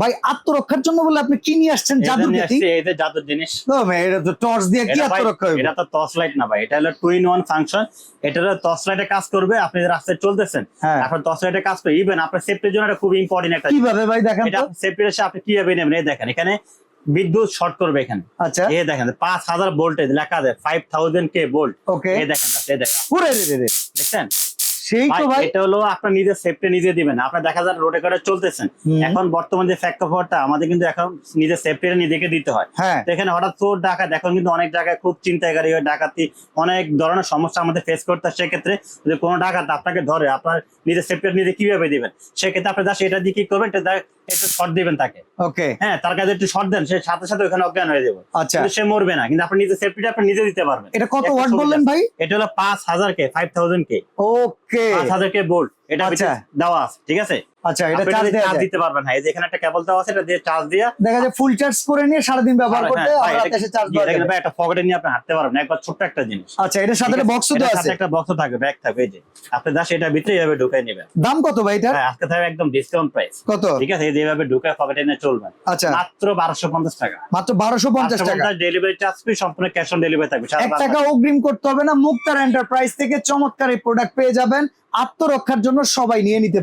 ভাই আত্মরক্ষার জন্য বলে আপনি কি নিয়ে আসছেন? জাদু এটা জাদুর জিনিস। এটা তো টর্চ দিয়ে কি আত্মরক্ষা হইব? এটা তো টর্চ লাইট না ভাই এটা হলো টু ইন ওয়ান ফাংশন এটা টর্চ লাইটে কাজ করবে আপনি রাস্তায় চলতেছেন হ্যাঁ। এখন টর্চ লাইটে কাজ করে ইভেন আপনার সেফটির জন্য এটা খুব ইম্পর্টেন্ট একটা কীভাবে ভাই দেখেন এটা সেফটির এসে আপনি কীভাবে নেবেন? এই দেখেন এখানে বিদ্যুৎ শর্ট করবে এখানে। আচ্ছা। এই দেখেন পাঁচ হাজার ভোল্টেজ লেখা আছে five thousand K volt okay এই দেখেন এই দেখেন। পুরে রে রে রে। দেখছেন? সেই তো ভাই, এটা হলো আপনার নিজের সেফটি নিজে দিবেন। আপনার দেখা যায় রোডে করে চলতেছেন এখন বর্তমান যে ফ্যাক্ট খবরটা আমাদের কিন্তু এখন নিজের সেফটিটা নিজেকে দিতে হয়। হ্যাঁ। এখানে হঠাৎ চোর ডাকাত এখন কিন্তু অনেক জায়গায় খুব চিন্তাকারী হয় ডাকাতি অনেক ধরনের সমস্যা আমাদের ফেস করতে হয়। সেক্ষেত্রে যদি কোনো ডাকাত আপনাকে ধরে আপনার নিজের সেফটি নিজে কীভাবে দিবেন? সেক্ষেত্রে আপনি জাস্ট এটা দিয়ে কি করবেন? এটা একটু শর্ট দিবেন তাকে। ওকে হ্যাঁ তার কাছে একটু শর্ট দেন সে সাথে সাথে ওখানে অজ্ঞান হয়ে যাবে। আচ্ছা। সে মরবে না। কিন্তু আপনি নিজের সেফটিটা আপনি নিজে দিতে পারবেন। এটা কত ওয়াট বললেন ভাই? এটা হলো পাঁচ হাজার কে ফাইভ থাউজেন্ড কে। ওকে পাঁচ হাজার কে বোল্ট? এটা আচ্ছা। দেওয়া আছে ঠিক আছে? আচ্ছা এটা চার্জ চার্জ দিতে পারবেন হ্যাঁ এই যে এখানে একটা কেবল দেওয়া আছে এটা দিয়ে চার্জ দিয়ে দেখা যায় ফুল চার্জ করে নিয়ে সারাদিন ব্যবহার করতে ভাই, আবার এটা- রাতে এসে চার্জ দেওয়া দেখেন ভাই, একটা পকেটে নিয়ে আপনি হাঁটতে পারবেন একবার ছোট্ট একটা জিনিস। আচ্ছা এটার সাথে ঠিক বক্সও তো আছে? একটা বক্স থাকবে ব্যাগ থাকবে এই যে। আপনি দাস এটা ভিতরে এইভাবে ঢুকাই নেবেন। দাম কত ভাই এটা? আজকে থাকবে একদম ডিসকাউন্ট প্রাইস কত? ঠিক আছে? এই যে এইভাবে ঢুকায় পকেটে নিয়ে চলবেন আচ্ছা। মাত্র বারোশো পঞ্চাশ টাকা। মাত্র বারোশো পঞ্চাশ টাকা। ডেলিভারি চার্জ ফ্রি সম্পূর্ণ ক্যাশ অন ডেলিভারি থাকবে টাকা অগ্রিম করতে হবে না মুক্তার এন্টারপ্রাইজ থেকে চমৎকার এই প্রোডাক্ট পেয়ে যাবেন। আত্মরক্ষার জন্য সবাই নিয়ে নিতে পারে।